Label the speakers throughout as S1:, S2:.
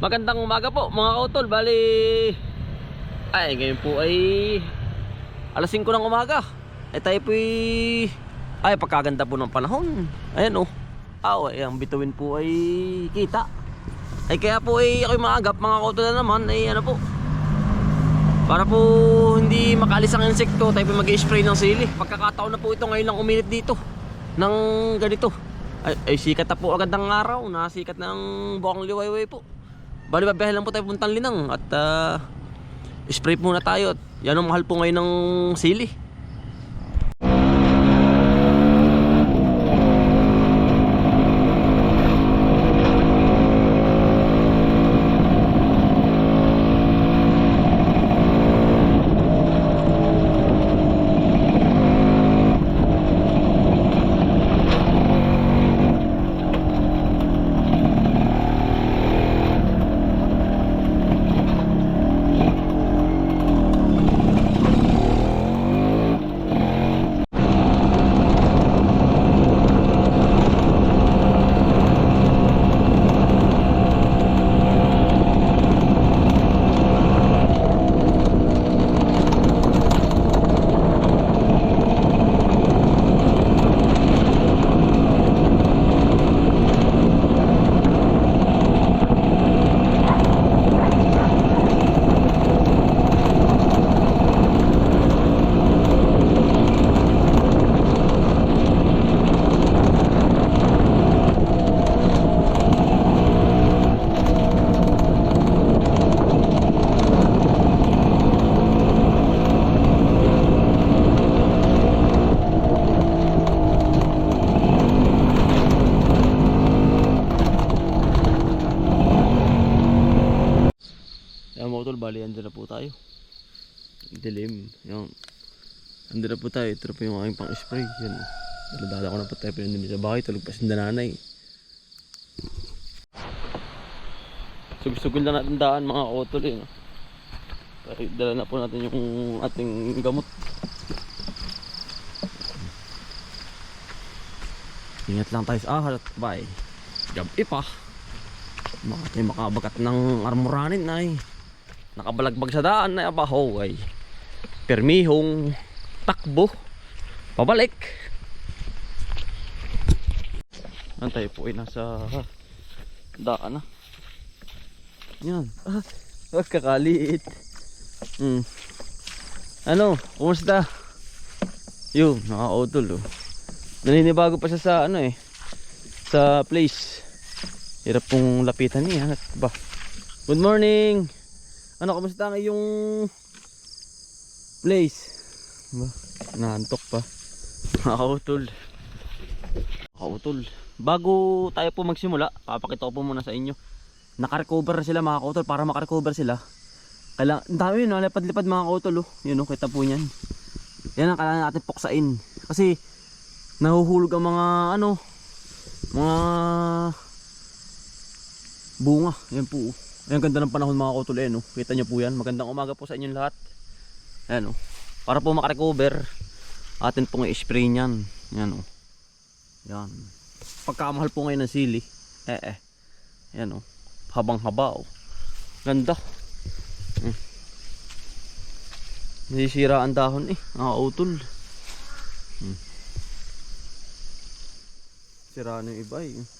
S1: Magandang umaga po mga kautol. Bali, ay ngayon po ay alas 5 ng umaga. Ay tayo po ay, ay pagkaganda po ng panahon. Ayan. Ah, oh, ay, ang bituin po ay kita. Ay kaya po ay ako'y maagap mga kautol na naman. Ay ano po. Para po hindi makalis ang insekto, tayo po mag-spray ng sili. Pagkakataon na po ito ngayon lang uminit dito ng ganito. Ay, ay sikat na po agad ng araw, nasikat ng buwang liwayway po. Bali babiyahe lang po tayo puntang Linang at ah, spray muna tayo. Yan ang mahal po ngayon ng sili. Bali andun na po tayo. Dilim. Yan. Andun na po tayo. Ito na po yung aking pang spray. Yan. Daladala ko na po tayo pinandun sa bahay. Tulog pa si nanay. Sugsugun lang natin daan mga kotol eh. No? Pero dala na po natin yung ating gamot. Ingat lang tayo sa ahal at bye. Gabi pa. Baka tayo makabagat ng armoranin ay nakabalagbag sa daan na abaho ay. Permihong takbo. Pabalik. Yan tayo po ay nasa daan na yan. Ah, kakaliit hmm. ano kumusta? Yun nakautol oh. Naninibago pa siya sa ano eh. Sa place. Hirap pong lapitan niya. Ba? Good morning ano, kamusta ang iyong place? Ba, naantok pa. Nakautol. Nakautol. Bago tayo po magsimula, papakita ko po muna sa inyo. Nakarecover na sila mga kautol. Para makarecover sila, kailangan, ang dami yun, lipad-lipad mga kautol. Oh. Yun, oh, kita po niyan. Yan ang kailangan natin puksain. Kasi, nahuhulog ang mga, ano, mga bunga. Yan po. oh. Ayan, ganda ng panahon mga kutol eh, no? Kita nyo po yan. Magandang umaga po sa inyong lahat. Ayan, oh. Para po makarecover, atin pong i-spray niyan. Yan, oh. Yan. Pagkamahal po ngayon ng sili, eh, eh. Ayan, oh. Habang haba, oh. Ganda. Hmm. Nasisira ang dahon eh. Nakakautol. Hmm. Sira na yung iba eh.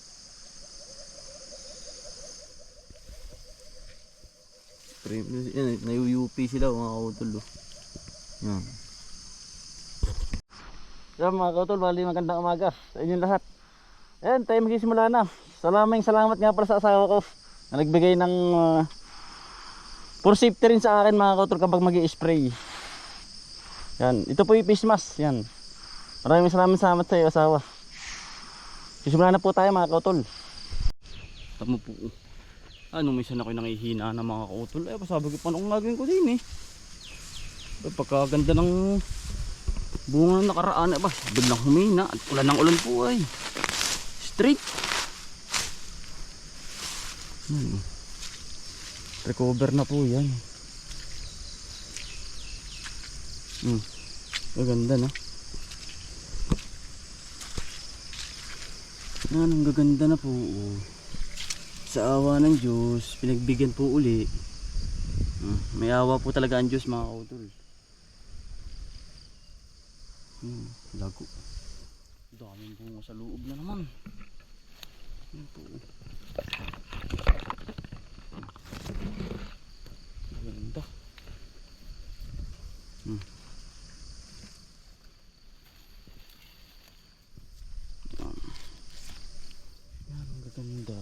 S1: Yan, na-UP sila mga kautol. oh. Yan. Yan mga kautol, bali magandang umaga sa inyong lahat. Ayan, tayo magsisimula na. Salaming salamat nga pala sa asawa ko na nagbigay ng uh, for safety rin sa akin mga kautol kapag mag spray Yan, ito po yung face mask. Yan. Maraming salamat salamat sa iyo asawa. Sisimula na po tayo mga kautol. Tama po. Ano, minsan ako'y nangihina ng mga kautol. Eh, pasabi ko pa nung gagawin ko din eh. Eh, pagkaganda ng bunga ng nakaraan. Eh, ba, biglang humina. At ulan ng ulan po ay. Straight. Hmm. Recover na po yan. Hmm. Maganda na. Yan, ang gaganda na po. Oh.
S2: Sa awa ng Diyos, pinagbigyan po uli. Hmm, may awa po talaga ang Diyos mga kautol. Hmm, lago. Daming bunga sa loob na naman. Yan po. Ganda. Hmm. Yan. Yan, ang gaganda.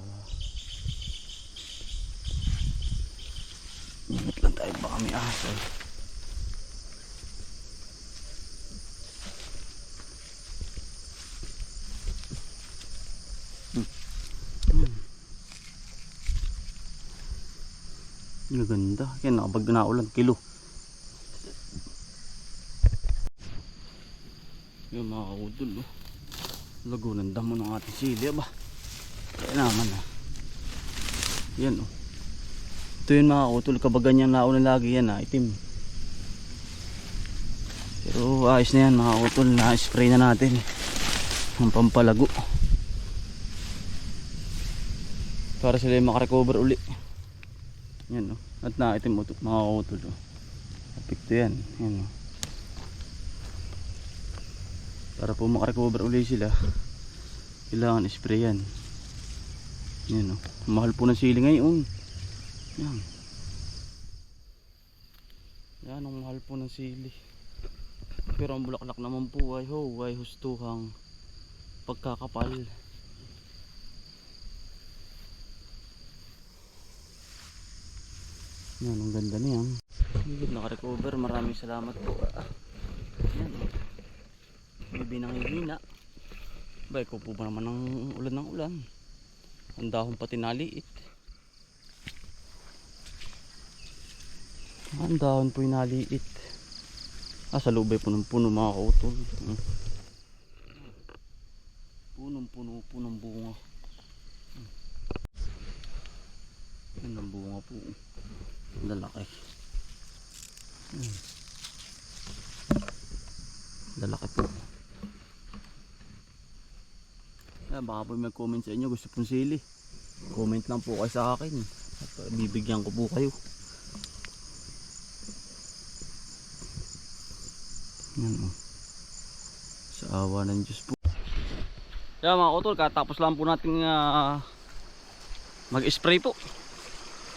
S2: Ingat lang tayo baka may aso. Ang ganda. Kaya nakapag naulan, kilo. Yung mga kaudol, oh. Lago ng damo ng ating sili, ba? Kaya naman, ah. Yan, oh. Ito yun mga kaudol, kapag ganyan naulan lagi yan, ah, itim. Pero ayos na yan mga kaudol, na-spray na natin. Ang pampalago. Para sila yung makarecover uli. Yan oh. At naitim mo ito, mga kautol oh. Yan. Yan oh. Para po makarecover uli sila, kailangan spray yan. Yan oh. Mahal po ng sili ngayon. Yan. Yan ang mahal po ng sili. Pero ang bulaklak naman po ay ho, ay hustuhang pagkakapal. Yan, ang ganda niyan. Higit naka-recover. Maraming salamat po. Ah. Yan. Bibi nangihina. Bay, ko po ba naman ng ulan ng ulan. Ang dahon pati naliit. Ang dahon po naliit. Ah, sa loob ay punong-puno mga kautol. Hmm. Punong-puno, punong bunga. Hmm. Yan ang bunga po. Lalaki. Hmm. Lalaki po. Ah, baka po may comment sa inyo. Gusto pong sili. Comment lang po kayo sa akin. At bibigyan ko po kayo. Yan o. Sa awa ng Diyos po. Kaya mga kotol, katapos lang po natin ah, mag-spray po.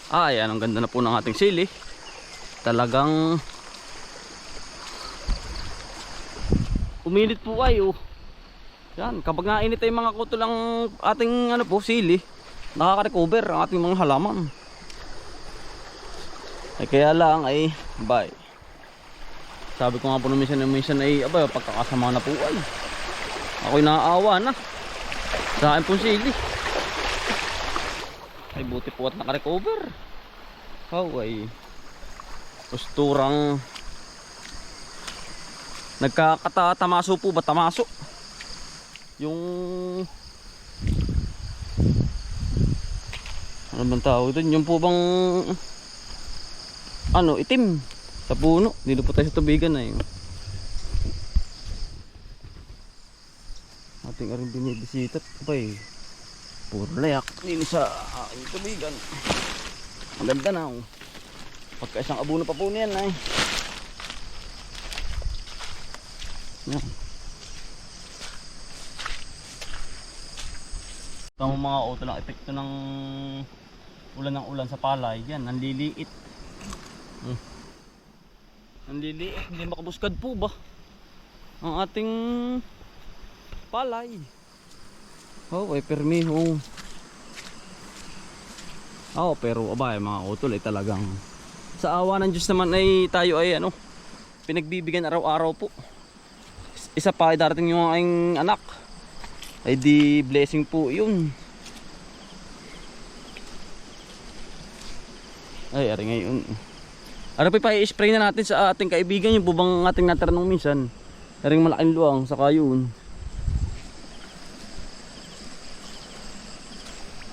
S2: Ah, ayan, ang ganda na po ng ating sili. Talagang uminit po kayo. Yan, kapag nainit ay mga kuto lang ating ano po, sili, nakaka-recover ang ating mga halaman. Ay kaya lang ay, bye. Sabi ko nga po nung minsan na minsan ay, abay, pagkakasama na po ay. Ako'y naaawa na. Sa akin po sili. Ay buti po at naka-recover. How ay posturang nagkakatamaso po ba tamaso? Yung ano bang tawag doon? Yung po bang ano itim sa puno. Dito po tayo sa tubigan na yun. Ating aring binibisita. Abay, puro layak dito sa aking tubigan maganda na oh. pagka isang abuno pa po niyan ay yan ito ang mga auto lang epekto ng ulan ng ulan sa palay yan nanliliit hmm. Nanliliit hindi makabuskad po ba ang ating palay Oh, ay permiho. Oo, pero abay mga utol ay talagang sa awa ng Diyos naman ay tayo ay ano, pinagbibigyan araw-araw po. Isa pa ay darating yung aking anak. Ay di blessing po yun. Ay, ari ngayon. Ara pa pa i-spray na natin sa ating kaibigan yung bubang ating natanong minsan. Aring malaking luwang sa yun.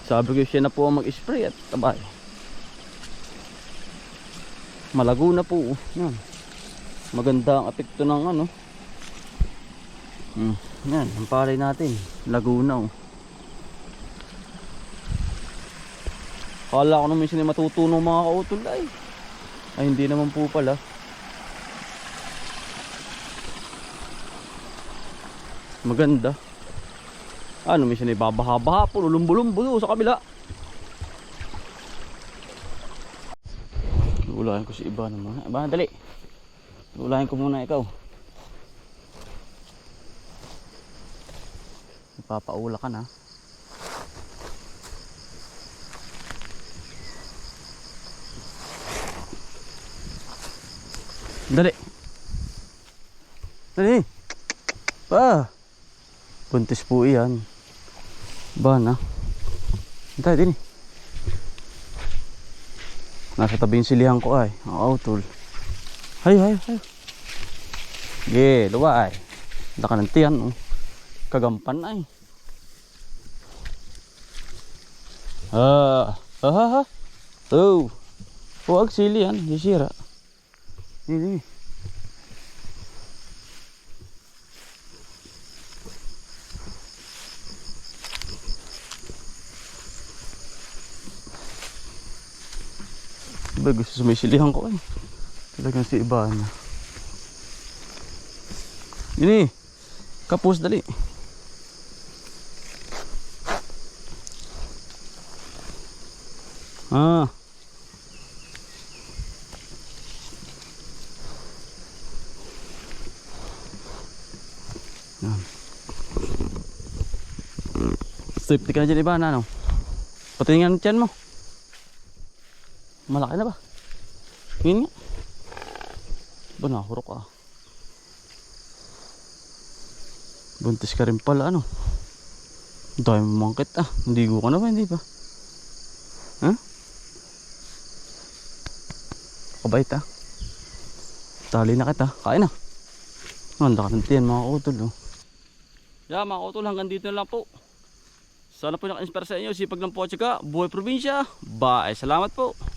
S2: Sabi ko siya na po mag-spray at tabay. Malago na po. Yan. Maganda ang apekto ng ano. Hmm. Yan, ang palay natin. Laguna oh. Kala ko nung minsan ay matutunan mga kautol ay. Ay hindi naman po pala. Maganda. Ano minsan ay babaha-baha po, lumbo-lumbo sa kabila. Ulahin ko si iba naman. Iba, dali. Ulahin ko muna ikaw. Ipapaula ka na. Dali. Dali. Pa. Buntis po iyan. Ba na. Hintay din. Nasa tabing silihan ko ay. Ang outol. Hay, hay, hay. Ge, luwa ay. Laka ng tiyan oh. Kagampan ay. Ah, ah, ah, ah. Oh. Huwag sili yan, sisira. Hindi. Diba gusto sumisilihan ko eh. Talagang si iba na. Ini. Kapus dali. Safety ka na dyan iba na ano? Patingin tiyan mo. Malaki na ba? Yun nga. Ba nahurok ah. Buntis ka rin pala ano. Dami mong mangkit ah. Ko ka na ba hindi ba? Ha? Kabait ah. Tali na kita. Kain na. Ang laki ng tiyan mga utol oh. Yeah mga utol hanggang dito na lang po. Sana po naka-inspire sa inyo. Sipag lang po at buhay probinsya. Bye. Salamat po.